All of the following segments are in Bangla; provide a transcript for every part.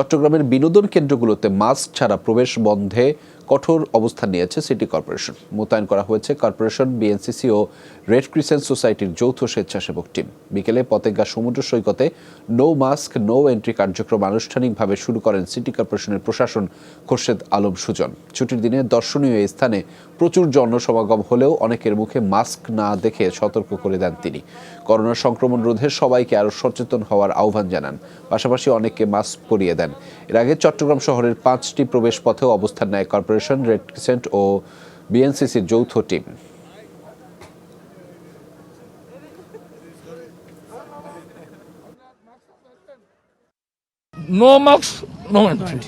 চট্টগ্রামের বিনোদন কেন্দ্রগুলোতে মাস্ক ছাড়া প্রবেশ বন্ধে কঠোর অবস্থান নিয়েছে সিটি কর্পোরেশন। মোতায়েন করা হয়েছে কর্পোরেশন, বিএনসিসি ও রেড ক্রিসেন্ট সোসাইটির যৌথ স্বেচ্ছাসেবক টিম। বিকেলে পতেঙ্গা সমুদ্র সৈকতে নো মাস্ক, নো এন্ট্রি কার্যক্রম আনুষ্ঠানিকভাবে শুরু করেন সিটি কর্পোরেশনের প্রশাসন খোরশেদ আলম সুজন। ছুটির দিনে দর্শনীয় স্থানে প্রচুর জনসমাগম হলেও অনেকের মুখে মাস্ক না দেখে সতর্ক করে দেন তিনি। করোনা সংক্রমণ রোধে সবাইকে আরও সচেতন হওয়ার আহ্বান জানান। পাশাপাশি অনেককে মাস্ক পরিয়ে দেন। এর আগে চট্টগ্রাম শহরের পাঁচটি প্রবেশ পথেও অবস্থান নেয় কর্পোরেশন, রেড ক্রিসেন্ট ও বিএনসিসির যৌথ team. No mask no entry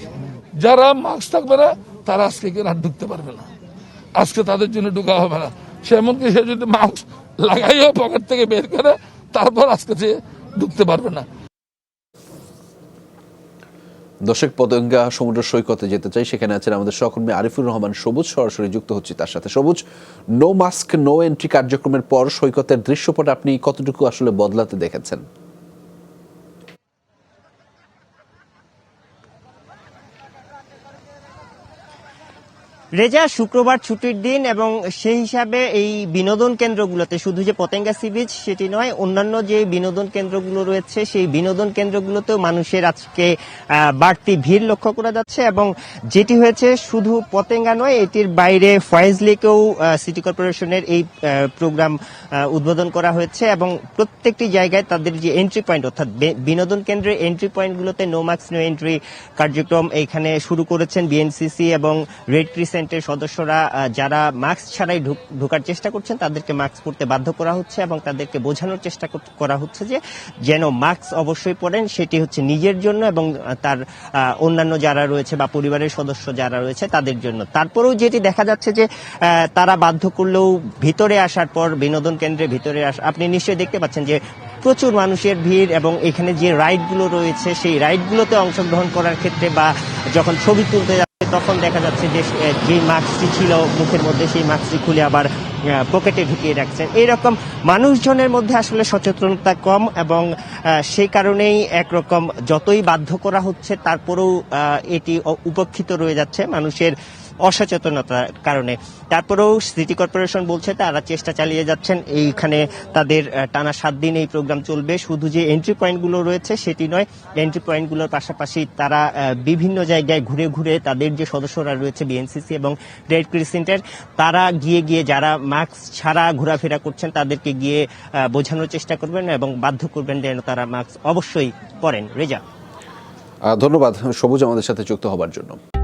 যারা মাস্ক থাকবে না, তারা আজকে কেন ঢুকতে পারবে না। আজকে তাদের জন্য ঢুকা হবে না। সে এমনকি সে যদি মাস্ক লাগাইও পকেট থেকে বের করে, তারপর আজকে সে ঢুকতে পারবে না। দর্শক পতঙ্গা সমুদ্র সৈকতে যেতে চাই, সেখানে আছেন আমাদের সহকর্মী আরিফুর রহমান। সবুজ, সরাসরি যুক্ত হচ্ছে তার সাথে। সবুজ নো মাস্ক নো এন্ট্রি কার্যক্রমের পর সৈকতের দৃশ্যপট আপনি কতটুকু আসলে বদলাতে দেখেছেন? রেজা, শুক্রবার ছুটির দিন এবং সেই হিসাবে এই বিনোদন কেন্দ্রগুলোতে শুধু যে পতেঙ্গা সি বিচ সেটি নয়, অন্যান্য যে বিনোদন কেন্দ্রগুলো রয়েছে, সেই বিনোদন কেন্দ্রগুলোতেও মানুষের আজকে বাড়তি ভিড় লক্ষ্য করা যাচ্ছে এবং যেটি হয়েছে শুধু পতেঙ্গা নয়, এটির বাইরে ফয়েজ লেকেও সিটি কর্পোরেশনের এই প্রোগ্রাম উদ্বোধন করা হয়েছে এবং প্রত্যেকটি জায়গায় তাদের যে এন্ট্রি পয়েন্ট অর্থাৎ বিনোদন কেন্দ্রের এন্ট্রি পয়েন্টগুলোতে নো মার্কস নো এন্ট্রি কার্যক্রম এখানে শুরু করেছেন বিএনসিসি এবং রেড ক্রিসেন্টের সদস্যরা যারা মাস্ক ছাড়াই ঢুক- ঢোকার চেষ্টা করছেন, তাদেরকে মাস্ক পরতে বাধ্য করা হচ্ছে এবং তাদেরকে বোঝানোর চেষ্টা করা হচ্ছে যে যেন মাস্ক অবশ্যই পরেন, সেটি হচ্ছে নিজের জন্য এবং তার অন্যান্য যারা রয়েছে বা পরিবারের সদস্য যারা রয়েছে, তাদের জন্য। তারপরেও যেটি দেখা যাচ্ছে যে তারা বাধ্য করলেও ভিতরে আসার পর, বিনোদন কেন্দ্রে ভিতরে আস, আপনি নিশ্চয়ই দেখতে পাচ্ছেন যে প্রচুর মানুষের ভিড় এবং এখানে যে রাইডগুলো রয়েছে, সেই রাইডগুলোতে অংশগ্রহণ করার ক্ষেত্রে বা যখন ছবি তুলতে তখন দেখা যাচ্ছে যে যে মাস্কটি ছিল মুখের মধ্যে, সেই মাস্কটি খুলে আবার পকেটে ঢুকিয়ে রাখছেন। এইরকম মানুষজনের মধ্যে আসলে সচেতনতা কম এবং সেই কারণেই একরকম যতই বাধ্য করা হচ্ছে, তারপরেও এটি উপেক্ষিত রয়ে যাচ্ছে। মানুষের অসচেতনতার কারণে। তারপরেও সিটি কর্পোরেশন বলছে তারা চেষ্টা চালিয়ে যাচ্ছেন। এইখানে তাদের টানা সাত দিন এই প্রোগ্রাম চলবে। শুধু যে এন্ট্রি পয়েন্টগুলো রয়েছে সেটি নয় এন্ট্রি পয়েন্টগুলোর পাশাপাশি তারা বিভিন্ন জায়গায় ঘুরে ঘুরে তাদের যে সদস্যরা রয়েছে বিএনসিসি এবং রেড ক্রিসেন্টের তারা গিয়ে গিয়ে যারা মাস্ক ছাড়া ঘোরাফেরা করছেন তাদেরকে গিয়ে বোঝানোর চেষ্টা করবেন এবং বাধ্য করবেন যেন তারা মাস্ক অবশ্যই পরেন। রেজা। ধন্যবাদ। সবুজ আমাদের সাথে যুক্ত হবার জন্য।